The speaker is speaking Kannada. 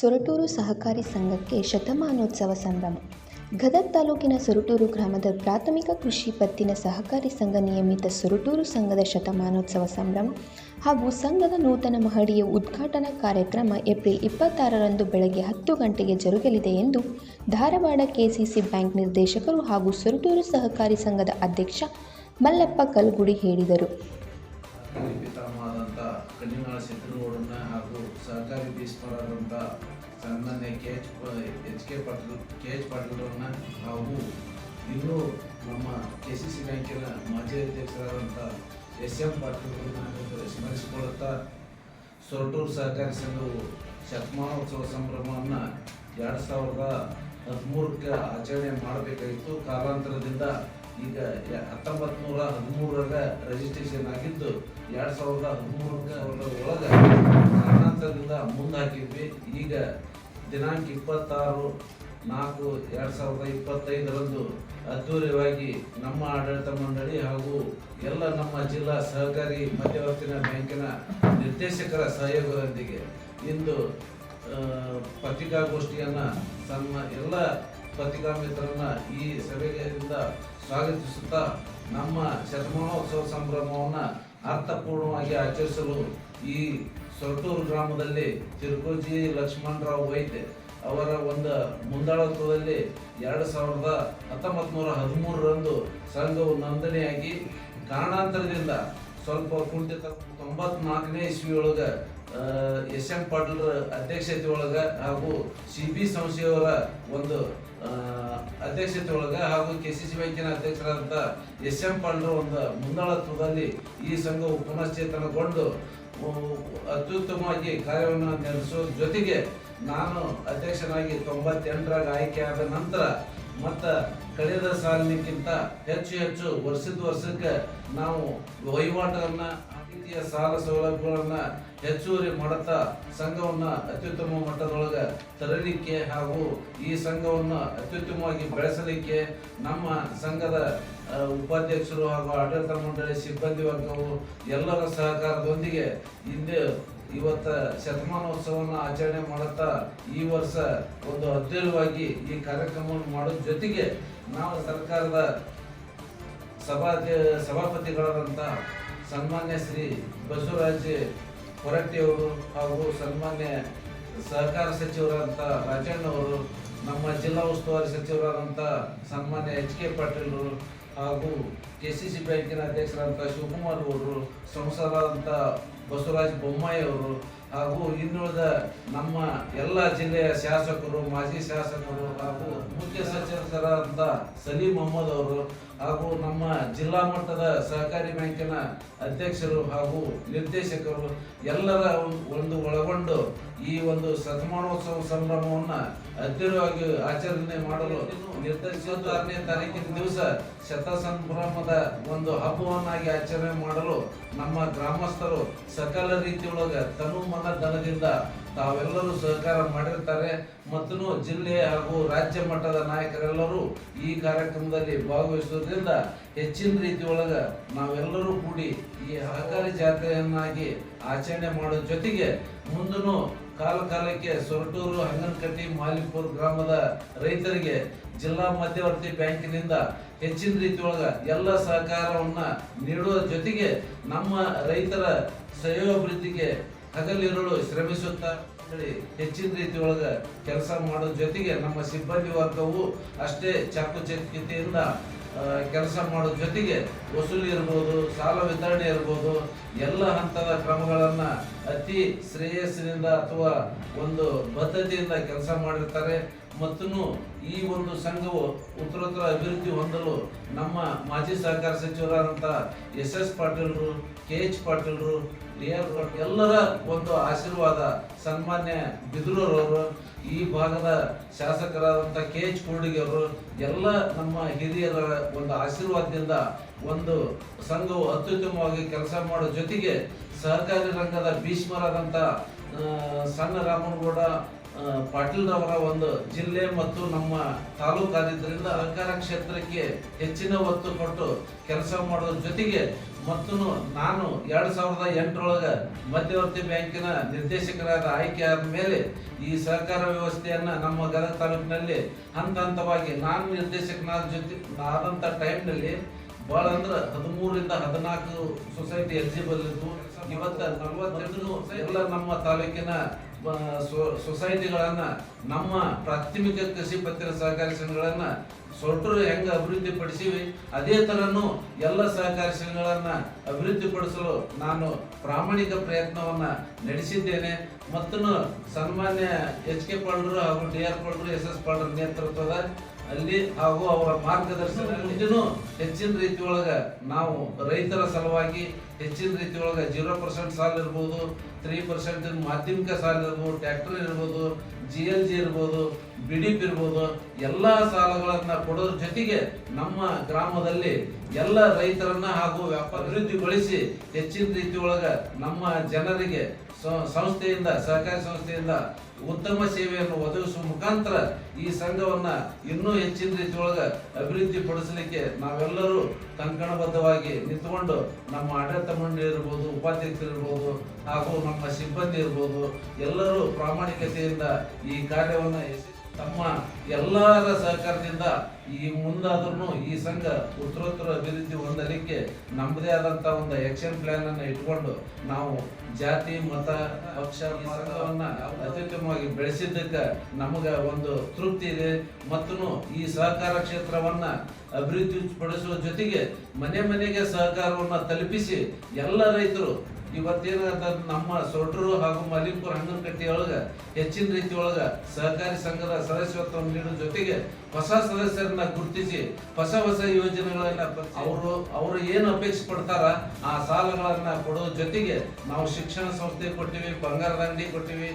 ಸೊರಟೂರು ಸಹಕಾರಿ ಸಂಘಕ್ಕೆ ಶತಮಾನೋತ್ಸವ ಸಂಭ್ರಮ. ಗದಗ ತಾಲೂಕಿನ ಸೊರಟೂರು ಗ್ರಾಮದ ಪ್ರಾಥಮಿಕ ಕೃಷಿ ಪತ್ತಿನ ಸಹಕಾರಿ ಸಂಘ ನಿಯಮಿತ ಸೊರಟೂರು ಸಂಘದ ಶತಮಾನೋತ್ಸವ ಸಂಭ್ರಮ ಹಾಗೂ ಸಂಘದ ನೂತನ ಮಹಡಿಯ ಉದ್ಘಾಟನಾ ಕಾರ್ಯಕ್ರಮ ಏಪ್ರಿಲ್ ಇಪ್ಪತ್ತಾರರಂದು ಬೆಳಗ್ಗೆ ಹತ್ತು ಗಂಟೆಗೆ ಜರುಗಲಿದೆ ಎಂದು ಧಾರವಾಡ ಕೆಸಿಸಿ ಬ್ಯಾಂಕ್ ನಿರ್ದೇಶಕರು ಹಾಗೂ ಸೊರಟೂರು ಸಹಕಾರಿ ಸಂಘದ ಅಧ್ಯಕ್ಷ ಮಲ್ಲಪ್ಪ ಕಲ್ಗುಡಿ ಹೇಳಿದರು. ಹಾಗೂ ಸಹಕಾರಿ ಭೀಷ್ಮರಾದಂಥ ಸನ್ಮಾನ್ಯ K H H K Patil K H ಪಾಟೀಲ್ರನ್ನ ಹಾಗೂ ಇನ್ನೂ ನಮ್ಮ ಕೆ ಸಿ ಸಿ ಬ್ಯಾಂಕಿನ ಮಾಜಿ ಅಧ್ಯಕ್ಷರಾದಂಥ ಎಸ್ ಎಂ ಪಾಟೀಲ್ರನ್ನ ಸ್ಮರಿಸಿಕೊಳ್ಳುತ್ತಾ ಸೊರಟೂರು ಸಹಕಾರಿ ಸಂಘವು ಶತಮಾನೋತ್ಸವ ಸಂಭ್ರಮವನ್ನು ಎರಡು ಸಾವಿರದ ಹದಿಮೂರಕ್ಕೆ ಆಚರಣೆ ಮಾಡಬೇಕಾಗಿತ್ತು. ಕಾಲಾಂತರದಿಂದ ಈಗ ಹತ್ತೊಂಬತ್ತು ನೂರ ಹದಿಮೂರರ ರಿಜಿಸ್ಟ್ರೇಷನ್ ಆಗಿದ್ದು ಎರಡು ಸಾವಿರದ ಹದಿಮೂರಕ್ಕೆ ಒಳಗೆ ಕಾರಣಾಂತರದಿಂದ ಮುಂದಾಕಿದ್ವಿ ಈಗ ದಿನಾಂಕ ಇಪ್ಪತ್ತಾರು, ನಾಲ್ಕು, ಎರಡು ಸಾವಿರದ ಇಪ್ಪತ್ತೈದರಂದು ಅದ್ದೂರಿಯಾಗಿ ನಮ್ಮ ಆಡಳಿತ ಮಂಡಳಿ ಹಾಗೂ ಎಲ್ಲ ನಮ್ಮ ಜಿಲ್ಲಾ ಸಹಕಾರಿ ಮಧ್ಯವರ್ತಿನ ಬ್ಯಾಂಕಿನ ನಿರ್ದೇಶಕರ ಸಹಯೋಗದೊಂದಿಗೆ ಇಂದು ಪತ್ರಿಕಾಗೋಷ್ಠಿಯನ್ನು ತಮ್ಮ ಎಲ್ಲ ಪತ್ರಿಕಾ ಮಿತ್ರರನ್ನ ಈ ಸಭೆಯಿಂದ ಸ್ವಾಗತಿಸುತ್ತಾ ನಮ್ಮ ಶತಮಾನೋತ್ಸವ ಸಂಭ್ರಮವನ್ನು ಅರ್ಥಪೂರ್ಣವಾಗಿ ಆಚರಿಸಲು ಈ ಸೊರಟೂರು ಗ್ರಾಮದಲ್ಲಿ ತಿರುಕೋಜಿ ಲಕ್ಷ್ಮಣರಾವ್ ವೈದ್ಯ ಅವರ ಒಂದು ಮುಂದಾಳತ್ವದಲ್ಲಿ ಎರಡು ಸಾವಿರದ ಹತ್ತೊಂಬತ್ತು ನೂರ ಹದಿಮೂರರಂದು ಸಂಘವು ನೋಂದಣಿಯಾಗಿ ಕಾರಣಾಂತರದಿಂದ ಸ್ವಲ್ಪ ಕುಂಠಿತ ತೊಂಬತ್ನಾಲ್ಕನೇ ಇಸ್ವಿಯೊಳಗೆ ಎಸ್ ಎಂ ಪಾಟೀಲ್ರ ಅಧ್ಯಕ್ಷತೆ ಒಳಗ ಹಾಗೂ ಸಿ ಬಿ ಸಂಸ್ಥೆಯವರ ಒಂದು ಅಧ್ಯಕ್ಷತೆ ಒಳಗ ಹಾಗೂ ಕೆ ಸಿ ಸಿ ಬ್ಯಾಂಕಿನ ಅಧ್ಯಕ್ಷರಾದಂಥ ಎಸ್ ಎಂ ಪಾಂಡು ಒಂದು ಮುಂದಾಳತ್ವದಲ್ಲಿ ಈ ಸಂಘವು ಪುನಶ್ಚೇತನಗೊಂಡು ಅತ್ಯುತ್ತಮವಾಗಿ ಕಾರ್ಯವನ್ನು ನಡೆಸುವ ಜೊತೆಗೆ ನಾನು ಅಧ್ಯಕ್ಷನಾಗಿ ತೊಂಬತ್ತೆಂಟರಾಗ ಆಯ್ಕೆಯಾದ ನಂತರ ಮತ್ತು ಕಳೆದ ಸಾಲಿನಕ್ಕಿಂತ ಹೆಚ್ಚು ಹೆಚ್ಚು ವರ್ಷದ ವರ್ಷಕ್ಕೆ ನಾವು ವಹಿವಾಟನ್ನ ಅತಿಥಿಯ ಸಾಲ ಸೌಲಭ್ಯಗಳನ್ನ ಹೆಚ್ಚುವರಿ ಮಾಡುತ್ತಾ ಸಂಘವನ್ನ ಅತ್ಯುತ್ತಮ ಮಟ್ಟದೊಳಗೆ ತರಲಿಕ್ಕೆ ಹಾಗೂ ಈ ಸಂಘವನ್ನ ಅತ್ಯುತ್ತಮವಾಗಿ ಬೆಳೆಸಲಿಕ್ಕೆ ನಮ್ಮ ಸಂಘದ ಉಪಾಧ್ಯಕ್ಷರು ಹಾಗೂ ಆಡಳಿತ ಮಂಡಳಿ, ಸಿಬ್ಬಂದಿ ವರ್ಗವು ಎಲ್ಲರ ಸಹಕಾರದೊಂದಿಗೆ ಇಂದು ಇವತ್ತ ಶತಮಾನೋತ್ಸವವನ್ನು ಆಚರಣೆ ಮಾಡುತ್ತಾ ಈ ವರ್ಷ ಒಂದು ಅದ್ಭುತವಾಗಿ ಈ ಕಾರ್ಯಕ್ರಮವನ್ನು ಮಾಡೋ ಜೊತೆಗೆ ನಾವು ಸರ್ಕಾರದ ಸಭಾ ಸಭಾಪತಿಗಳಾದಂಥ ಸನ್ಮಾನ್ಯ ಶ್ರೀ ಬಸವರಾಜ ಹೊರಟ್ಟಿಯವರು ಹಾಗೂ ಸನ್ಮಾನ್ಯ ಸಹಕಾರ ಸಚಿವರಾದಂಥ ರಾಜಣ್ಣವರು ನಮ್ಮ ಜಿಲ್ಲಾ ಉಸ್ತುವಾರಿ ಸಚಿವರಾದಂಥ ಸನ್ಮಾನ್ಯ ಎಚ್ ಕೆ ಪಾಟೀಲ್ರು ಹಾಗೂ ಕೆ ಸಿ ಸಿ ಬ್ಯಾಂಕಿನ ಅಧ್ಯಕ್ಷರಾದಂಥ ಶಿವಕುಮಾರ್ ಅವರು ಸಂಸದರಾದಂಥ ಬಸವರಾಜ ಬೊಮ್ಮಾಯಿ ಅವರು ಹಾಗೂ ಇನ್ನುಳಿದ ನಮ್ಮ ಎಲ್ಲ ಜಿಲ್ಲೆಯ ಶಾಸಕರು, ಮಾಜಿ ಶಾಸಕರು ಹಾಗೂ ಮುಖ್ಯ ಸಚಿವರಾದಂಥ ಸಲೀಂ ಅಹಮದ್ ಅವರು ಹಾಗೂ ನಮ್ಮ ಜಿಲ್ಲಾ ಮಟ್ಟದ ಸಹಕಾರಿ ಬ್ಯಾಂಕಿನ ಅಧ್ಯಕ್ಷರು ಹಾಗೂ ನಿರ್ದೇಶಕರು ಎಲ್ಲರ ಒಂದು- ಒಳಗೊಂಡು ಈ ಒಂದು ಶತಮಾನೋತ್ಸವ ಸಂಭ್ರಮವನ್ನು ಅದ್ದೂರಿಯಾಗಿ ಆಚರಣೆ ಮಾಡಲು ನಿರ್ಧರಿಸಿದ್ದಾರನೇ ತಾರೀಕಿನ ದಿವಸ ಶತ ಸಂಭ್ರಮದ ಒಂದು ಹಬ್ಬವನ್ನಾಗಿ ಆಚರಣೆ ಮಾಡಲು ನಮ್ಮ ಗ್ರಾಮಸ್ಥರು ಸಕಲ ರೀತಿಯೊಳಗೆ ತನು ಮನ ಧನದಿಂದ ತಾವೆಲ್ಲರೂ ಸಹಕಾರ ಮಾಡಿರ್ತಾರೆ. ಮತ್ತು ಜಿಲ್ಲೆ ಹಾಗೂ ರಾಜ್ಯ ಮಟ್ಟದ ನಾಯಕರೆಲ್ಲರೂ ಈ ಕಾರ್ಯಕ್ರಮದಲ್ಲಿ ಭಾಗವಹಿಸೋದ್ರಿಂದ ಹೆಚ್ಚಿನ ರೀತಿಯೊಳಗೆ ನಾವೆಲ್ಲರೂ ಕೂಡಿ ಈ ಸಹಕಾರಿ ಜಾತ್ರೆಯನ್ನಾಗಿ ಆಚರಣೆ ಮಾಡೋ ಜೊತೆಗೆ ಮುಂದೂ ಕಾಲ ಕಾಲಕ್ಕೆ ಸೊರಟೂರು, ಹಂಗನಕಟ್ಟಿ, ಮಾಲಿಪುರ್ ಗ್ರಾಮದ ರೈತರಿಗೆ ಜಿಲ್ಲಾ ಮಧ್ಯವರ್ತಿ ಬ್ಯಾಂಕಿನಿಂದ ಹೆಚ್ಚಿನ ರೀತಿಯೊಳಗ ಎಲ್ಲ ಸಹಕಾರವನ್ನು ನೀಡುವ ಜೊತೆಗೆ ನಮ್ಮ ರೈತರ ಶ್ರೇಯೋಭಿವೃದ್ಧಿಗೆ ಹಗಲಿರುಳು ಶ್ರಮಿಸುತ್ತಾ ಹೇಳಿ ಹೆಚ್ಚಿನ ರೀತಿಯೊಳಗ ಕೆಲಸ ಮಾಡೋ ಜೊತೆಗೆ ನಮ್ಮ ಸಿಬ್ಬಂದಿ ವರ್ಗವು ಅಷ್ಟೇ ಚಾಕುಚಕ್ಯತೆಯಿಂದ ಕೆಲಸ ಮಾಡೋ ಜೊತೆಗೆ ವಸೂಲಿ ಇರ್ಬೋದು, ಸಾಲ ವಿತರಣೆ ಇರ್ಬೋದು, ಎಲ್ಲ ಹಂತದ ಕ್ರಮಗಳನ್ನು ಅತಿ ಶ್ರೇಯಸ್ಸಿನಿಂದ ಅಥವಾ ಒಂದು ಬದ್ಧತೆಯಿಂದ ಕೆಲಸ ಮಾಡಿರ್ತಾರೆ. ಮತ್ತು ಈ ಒಂದು ಸಂಘವು ಉತ್ತರೋತ್ತರ ಅಭಿವೃದ್ಧಿ ಹೊಂದಲು ನಮ್ಮ ಮಾಜಿ ಸಹಕಾರ ಸಚಿವರಾದಂಥ ಎಸ್ ಎಸ್ ಪಾಟೀಲ್ರು, ಕೆ ಎಚ್ ಪಾಟೀಲ್ರು ಡಿ ಆರ್ ಎಲ್ಲರ ಒಂದು ಆಶೀರ್ವಾದ, ಸನ್ಮಾನ್ಯ ಬಿದ್ರೂರವರು, ಈ ಭಾಗದ ಶಾಸಕರಾದಂಥ ಕೆ ಎಚ್ ಕೂರ್ಡಿಗೆ ಎಲ್ಲ ನಮ್ಮ ಹಿರಿಯರ ಒಂದು ಆಶೀರ್ವಾದದಿಂದ ಒಂದು ಸಂಘವು ಅತ್ಯುತ್ತಮವಾಗಿ ಕೆಲಸ ಮಾಡೋ ಜೊತೆಗೆ ಸಹಕಾರಿ ರಂಗದ ಭೀಷ್ಮರಾದಂಥ ಸಣ್ಣ ರಾಮನಗೌಡ ಆ, ಆ, ಪಾಟೀಲ್ ಅವರ ಒಂದು ಜಿಲ್ಲೆ ಮತ್ತು ನಮ್ಮ ತಾಲೂಕು ಆದಿದ್ದರಿಂದ ಸಹಕಾರ ಕ್ಷೇತ್ರಕ್ಕೆ ಹೆಚ್ಚಿನ ಒತ್ತು ಕೊಟ್ಟು ಕೆಲಸ ಮಾಡೋದ್ರ ಜೊತೆಗೆ ಮತ್ತು ನಾನು ಎರಡು ಸಾವಿರದ ಎಂಟರೊಳಗೆ ಮಧ್ಯವರ್ತಿ ಬ್ಯಾಂಕಿನ ನಿರ್ದೇಶಕರಾದ ಆಯ್ಕೆ ಆದ ಮೇಲೆ ಈ ಸಹಕಾರ ವ್ಯವಸ್ಥೆಯನ್ನು ನಮ್ಮ ಗದಗ ತಾಲೂಕಿನಲ್ಲಿ ಹಂತ ಹಂತವಾಗಿ ನಾನು ನಿರ್ದೇಶಕನಾದ ಜೊತೆ ಆದಂತ ಟೈಮ್ನಲ್ಲಿ ಭಾಳ ಅಂದ್ರೆ ಹದಿಮೂರರಿಂದ ಹದಿನಾಲ್ಕು ಸೊಸೈಟಿ ಎಲಿಜಿಬಲ್ ಇದ್ವು ಇವತ್ತ ನಲವತ್ತೆರಡು ಎಲ್ಲ ನಮ್ಮ ತಾಲೂಕಿನ ಸೊಸೈಟಿಗಳನ್ನ, ನಮ್ಮ ಪ್ರಾಥಮಿಕ ಕೃಷಿ ಪತ್ತಿನ ಸಹಕಾರಿ ಸಂಘಗಳನ್ನ ಸೊಟ್ಟರು ಹೆಂಗ ಅಭಿವೃದ್ಧಿ ಪಡಿಸಿವಿ ಅದೇ ತರನು ಎಲ್ಲ ಸಹಕಾರಿ ಸಂಘಗಳನ್ನ ಅಭಿವೃದ್ಧಿಪಡಿಸಲು ನಾನು ಪ್ರಾಮಾಣಿಕ ಪ್ರಯತ್ನವನ್ನ ನಡೆಸಿದ್ದೇನೆ. ಮತ್ತು ಸನ್ಮಾನ್ಯ ಎಚ್ ಕೆ ಪಾಲ್ಡ್ರು ಹಾಗೂ ಡಿ ಆರ್ ಪಾಲ್ಡ್ರು ಎಸ್ ಎಸ್ ಪಾಲ್ಡ್ರ ನೇತೃತ್ವದ ಅಲ್ಲಿ ಹಾಗೂ ಅವರ ಮಾರ್ಗದರ್ಶನದಲ್ಲಿನೂ ಹೆಚ್ಚಿನ ರೀತಿಯೊಳಗೆ ನಾವು ರೈತರ ಸಲುವಾಗಿ ಹೆಚ್ಚಿನ ರೀತಿಯೊಳಗೆ ಜೀರೋ ಪರ್ಸೆಂಟ್ ಸಾಲ ಇರ್ಬೋದು, ತ್ರೀ ಪರ್ಸೆಂಟ್ ಮಾಧ್ಯಮಿಕ ಸಾಲ ಇರ್ಬೋದು, ಟ್ರ್ಯಾಕ್ಟರ್ ಇರ್ಬೋದು, ಜಿ ಎಲ್ ಜಿ ಇರ್ಬೋದು ಬಿಡಿಪ್ ಇರ್ಬೋದು, ಎಲ್ಲ ಸಾಲಗಳನ್ನು ಕೊಡೋದ್ರ ಜೊತೆಗೆ ನಮ್ಮ ಗ್ರಾಮದಲ್ಲಿ ಎಲ್ಲ ರೈತರನ್ನ ಹಾಗೂ ವ್ಯಾಪಾರ ಅಭಿವೃದ್ಧಿಗೊಳಿಸಿ ಹೆಚ್ಚಿನ ರೀತಿಯೊಳಗೆ ನಮ್ಮ ಜನರಿಗೆ ಸಂಸ್ಥೆಯಿಂದ ಸಹಕಾರಿ ಸಂಸ್ಥೆಯಿಂದ ಉತ್ತಮ ಸೇವೆಯನ್ನು ಒದಗಿಸುವ ಮುಖಾಂತರ ಈ ಸಂಘವನ್ನು ಇನ್ನೂ ಹೆಚ್ಚಿನ ರೀತಿಯೊಳಗೆ ಅಭಿವೃದ್ಧಿ ಪಡಿಸಲಿಕ್ಕೆ ನಾವೆಲ್ಲರೂ ಕಂಕಣಬದ್ಧವಾಗಿ ನಿಂತುಕೊಂಡು ನಮ್ಮ ಆಡಳಿತ ಮಂಡಳಿ ಇರ್ಬೋದು, ಉಪಾಧ್ಯಕ್ಷರು ಇರ್ಬೋದು, ಹಾಗೂ ನಮ್ಮ ಸಿಬ್ಬಂದಿ ಇರ್ಬೋದು, ಎಲ್ಲರೂ ಪ್ರಾಮಾಣಿಕತೆಯಿಂದ ಈ ಕಾರ್ಯವನ್ನು ಯಶಸ್ವಿ- ತಮ್ಮ ಎಲ್ಲರ ಸಹಕಾರದಿಂದ ಈ ಮುಂದಾದ್ರೂ ಈ ಸಂಘ ಉತ್ತರೋತ್ತರ ಅಭಿವೃದ್ಧಿ ಹೊಂದಲಿಕ್ಕೆ ನಮ್ಮದೇ ಆದಂಥ ಒಂದು ಆಕ್ಷನ್ ಪ್ಲಾನ್ ಅನ್ನ ಇಟ್ಕೊಂಡು ನಾವು ಜಾತಿ, ಮತ ಸಂಘವನ್ನ ಅತ್ಯುತ್ತಮವಾಗಿ ಬೆಳೆಸಿದ್ದಕ್ಕೆ ನಮಗೆ ಒಂದು ತೃಪ್ತಿ ಇದೆ. ಮತ್ತು ಈ ಸಹಕಾರ ಕ್ಷೇತ್ರವನ್ನು ಅಭಿವೃದ್ಧಿ ಪಡಿಸುವ ಜೊತೆಗೆ ಮನೆ ಮನೆಗೆ ಸಹಕಾರವನ್ನು ತಲುಪಿಸಿ ಎಲ್ಲ ರೈತರು ಇವತ್ತೇನಾದ ನಮ್ಮ ಸೊಟ್ರು ಹಾಗೂ ಮಲಿಪುರ ಹಂಗನಕಟ್ಟೆಯೊಳಗೆ ಹೆಚ್ಚಿನ ರೀತಿಯೊಳಗೆ ಸಹಕಾರಿ ಸಂಘದ ಸದಸ್ಯತ್ವ ನೀಡುವ ಜೊತೆಗೆ ಹೊಸ ಸದಸ್ಯರನ್ನ ಗುರುತಿಸಿ, ಹೊಸ ಹೊಸ ಯೋಜನೆಗಳನ್ನ ಅವರು ಅವರು ಏನು ಅಪೇಕ್ಷೆ ಪಡ್ತಾರ ಆ ಸಾಲಗಳನ್ನ ಕೊಡೋ ಜೊತೆಗೆ ನಾವು ಶಿಕ್ಷಣ ಸಂಸ್ಥೆ ಕೊಟ್ಟಿವಿ, ಬಂಗಾರದ ಅಂಗಡಿ ಕೊಟ್ಟಿವಿ.